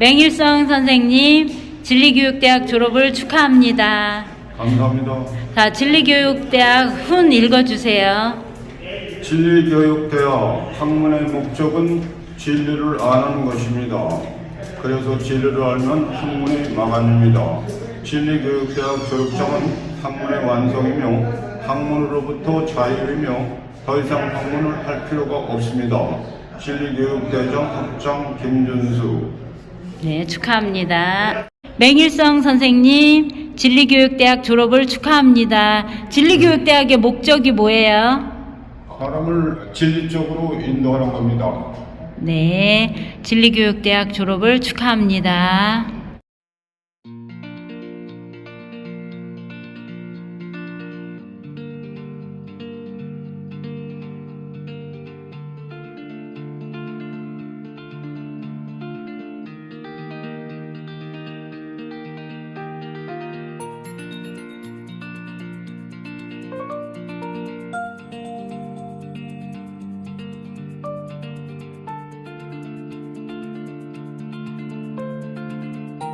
맹일성 선생님, 진리교육대학 졸업을 축하합니다. 감사합니다. 자, 진리교육대학 훈 읽어주세요. 진리교육대학 학문의 목적은 진리를 아는 것입니다. 그래서 진리를 알면 학문이 마감입니다. 진리교육대학 졸업장은 학문의 완성이며 학문으로부터 자유이며 더 이상 학문을 할 필요가 없습니다. 진리교육대장 학장 김준수 네, 축하합니다. 맹일성 선생님, 진리교육대학 졸업을 축하합니다. 진리교육대학의 목적이 뭐예요? 사람을 진리 쪽으로 인도하는 겁니다. 네, 진리교육대학 졸업을 축하합니다.